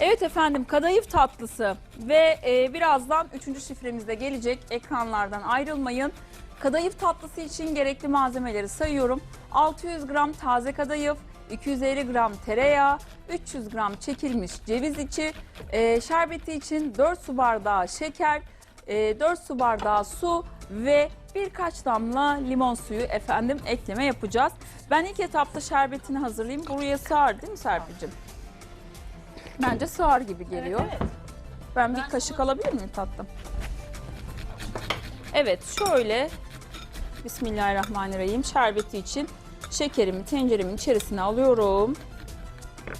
Evet efendim kadayıf tatlısı ve e, birazdan üçüncü şifremiz de gelecek. Ekranlardan ayrılmayın. Kadayıf tatlısı için gerekli malzemeleri sayıyorum. 600 gram taze kadayıf, 250 gram tereyağı, 300 gram çekilmiş ceviz içi, e, şerbeti için 4 su bardağı şeker, e, 4 su bardağı su ve birkaç damla limon suyu efendim ekleme yapacağız. Ben ilk etapta şerbetini hazırlayayım. Buraya sığar değil mi Serpil'cim? Bence sığar gibi geliyor. Ben bir kaşık alabilir miyim tatlım? Evet şöyle Bismillahirrahmanirrahim şerbeti için şekerimi tenceremin içerisine alıyorum.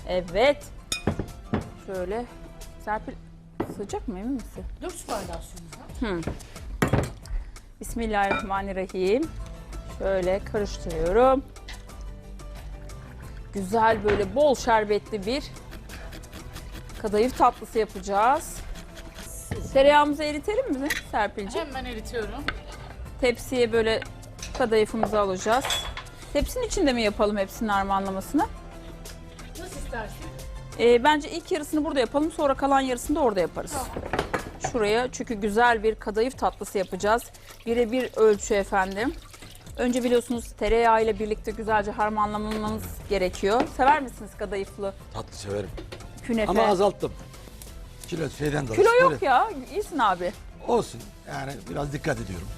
Evet. Şöyle Serpil sıcak mı emin misin? 4 su bardağı suyumuz var. Bismillahirrahmanirrahim. Şöyle karıştırıyorum. Güzel böyle bol şerbetli bir kadayıf tatlısı yapacağız. Tereyağımızı eritelim mi Serpil'ciğim? Hemen eritiyorum. Tepsiye böyle kadayıfımızı alacağız. Tepsinin içinde mi yapalım hepsinin harmanlamasını? Nasıl istersin? Ee, bence ilk yarısını burada yapalım sonra kalan yarısını da orada yaparız. Şuraya çünkü güzel bir kadayıf tatlısı yapacağız. Birebir ölçü efendim. Önce biliyorsunuz tereyağı ile birlikte güzelce harmanlamamız gerekiyor. Sever misiniz kadayıflı Tatlı severim. Künefe? Ama azalttım. Kilo şeyden dolayı. Kilo yok Böyle ya. İyisin abi. Olsun. Yani biraz dikkat ediyorum.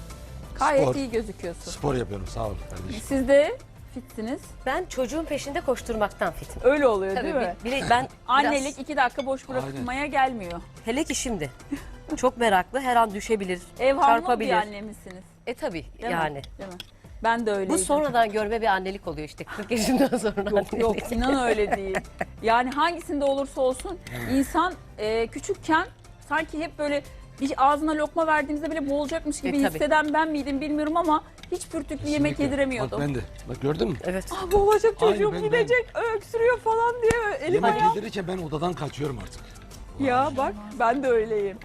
Gayet Spor. iyi gözüküyorsun. Spor yapıyorum sağ ol kardeşim. Siz de fitsiniz. Ben çocuğun peşinde koşturmaktan fitim. Öyle oluyor Tabii değil mi? bir- bile- ben Annelik biraz, iki dakika boş bırakılmaya gelmiyor. hele ki şimdi çok meraklı her an düşebilir, Ev hanımı bir çarpabilir. anne misiniz? E tabii Değil mi? yani. Değil mi? Ben de öyleydim. Bu sonradan görme bir annelik oluyor işte 40 yaşından sonra. Yok yok inan öyle değil. Yani hangisinde olursa olsun insan e, küçükken sanki hep böyle bir ağzına lokma verdiğimizde bile boğulacakmış gibi E, tabii. hisseden ben miydim bilmiyorum ama hiç pürtüklü yemek Kesinlikle. yediremiyordum. Bak ben de. Bak gördün mü? Evet. Ah boğulacak Aynı çocuğum ben- gidecek öksürüyor falan diye elim Yemek ayağım. yedirirken ben odadan kaçıyorum artık. Ya bak ben de öyleyim.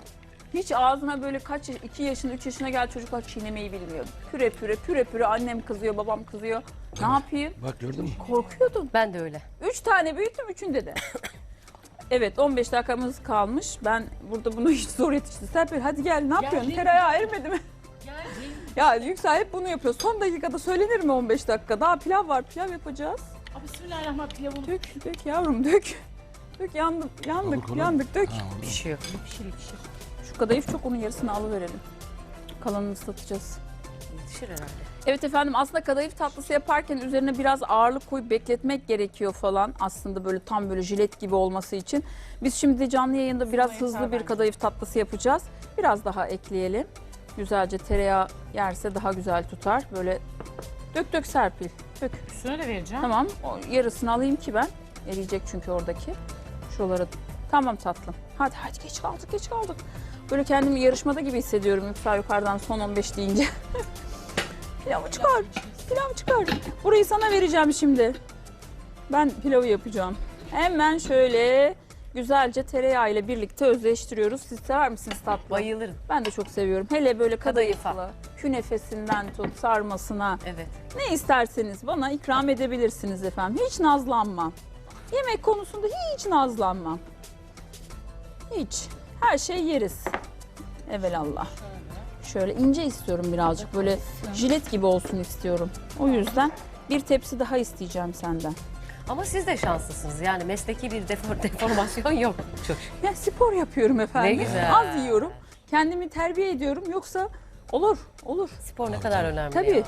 Hiç ağzına böyle kaç yaş- iki yaşında üç yaşına gel çocuklar çiğnemeyi bilmiyor. Püre püre püre püre annem kızıyor babam kızıyor. Ne yapayım? Bak gördün mü? Korkuyordum. Ben de öyle. Üç tane büyüttüm üçünde de. Evet 15 dakikamız kalmış. Ben burada bunu hiç zor yetişti. Serpil hadi gel ne yapıyorsun? benim- Tereyağı erimedi mi? Ya Yüksel hep bunu yapıyor. Son dakikada söylenir mi 15 dakika? Daha pilav var pilav yapacağız. Aa, Bismillahirrahmanirrahim pilavını Dök dök yavrum dök. Dök yandık yandık yandık dök. Ha. Pişiyor. pişir pişir. Şu kadayıf çok onun yarısını alıverelim. Kalanını ıslatacağız. Yetişir herhalde. Evet efendim aslında kadayıf tatlısı yaparken üzerine biraz ağırlık koyup bekletmek gerekiyor falan. Aslında böyle tam böyle jilet gibi olması için. Biz şimdi canlı yayında biraz yeter hızlı bir kadayıf tatlısı yapacağız. Biraz daha ekleyelim. Güzelce tereyağı yerse daha güzel tutar. Böyle dök dök Serpil. Dök. Üstüne de vereceğim. Tamam o yarısını alayım ki ben. Eriyecek çünkü oradaki. Şuraları. Tamam tatlım. Hadi hadi geç kaldık geç kaldık. Böyle kendimi yarışmada gibi hissediyorum Yüksel yukarıdan son 15 deyince. Pilavı çıkar. Pilav çıkar. Burayı sana vereceğim şimdi. Ben pilavı yapacağım. Hemen şöyle güzelce tereyağı ile birlikte özleştiriyoruz. Siz sever misiniz tatlı? Bayılırım. Ben de çok seviyorum. Hele böyle kadayıflı, künefesinden tut sarmasına. Evet. Ne isterseniz bana ikram edebilirsiniz efendim. Hiç nazlanmam. Yemek konusunda hiç nazlanmam. Hiç. Her şey yeriz. Evelallah. Şöyle ince istiyorum birazcık. Böyle jilet gibi olsun istiyorum. O yüzden bir tepsi daha isteyeceğim senden. Ama siz de şanslısınız. Yani mesleki bir defor- deformasyon yok. Çok. Ya spor yapıyorum efendim. Ne güzel. Az yiyorum. Kendimi terbiye ediyorum. Yoksa olur, olur. Spor ne kadar önemli Tabii. ya.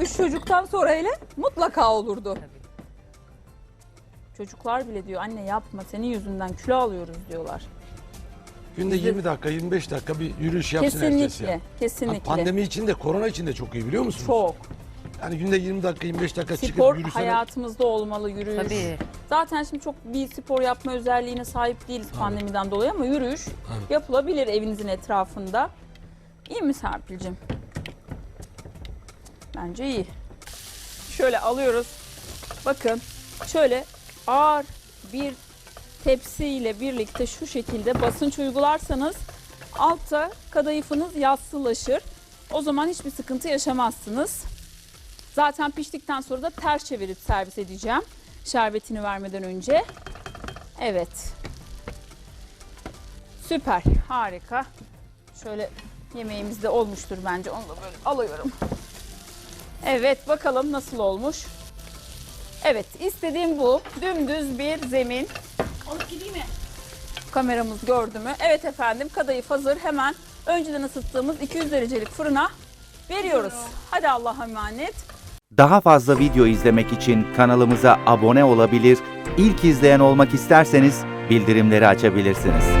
Üç çocuktan sonra hele mutlaka olurdu. Tabii. Çocuklar bile diyor anne yapma senin yüzünden kilo alıyoruz diyorlar. Günde 20 dakika 25 dakika bir yürüyüş yapsın herkes Kesinlikle, ya. kesinlikle. Bak, pandemi için de korona için de çok iyi biliyor musunuz? Çok. Yani günde 20 dakika 25 dakika Spor çıkıp yürüsene. hayatımızda olmalı yürüyüş. Tabii. Zaten şimdi çok bir spor yapma özelliğine sahip değiliz pandemiden dolayı ama yürüyüş Evet. yapılabilir evinizin etrafında. İyi mi Serpil'cim? Bence iyi. Şöyle alıyoruz. Bakın şöyle ağır bir tepsiyle birlikte şu şekilde basınç uygularsanız altta kadayıfınız yassılaşır. O zaman hiçbir sıkıntı yaşamazsınız. Zaten piştikten sonra da ters çevirip servis edeceğim. Şerbetini vermeden önce. Evet. Süper, harika. Şöyle yemeğimiz de olmuştur bence. Onu da böyle alıyorum. Evet, bakalım nasıl olmuş. Evet, istediğim bu. Dümdüz bir zemin. Alıp gideyim mi? Kameramız gördü mü? Evet efendim, kadayıf hazır. Hemen önceden ısıttığımız 200 derecelik fırına veriyoruz. Hadi Allah'a emanet. Daha fazla video izlemek için kanalımıza abone olabilir, ilk izleyen olmak isterseniz bildirimleri açabilirsiniz.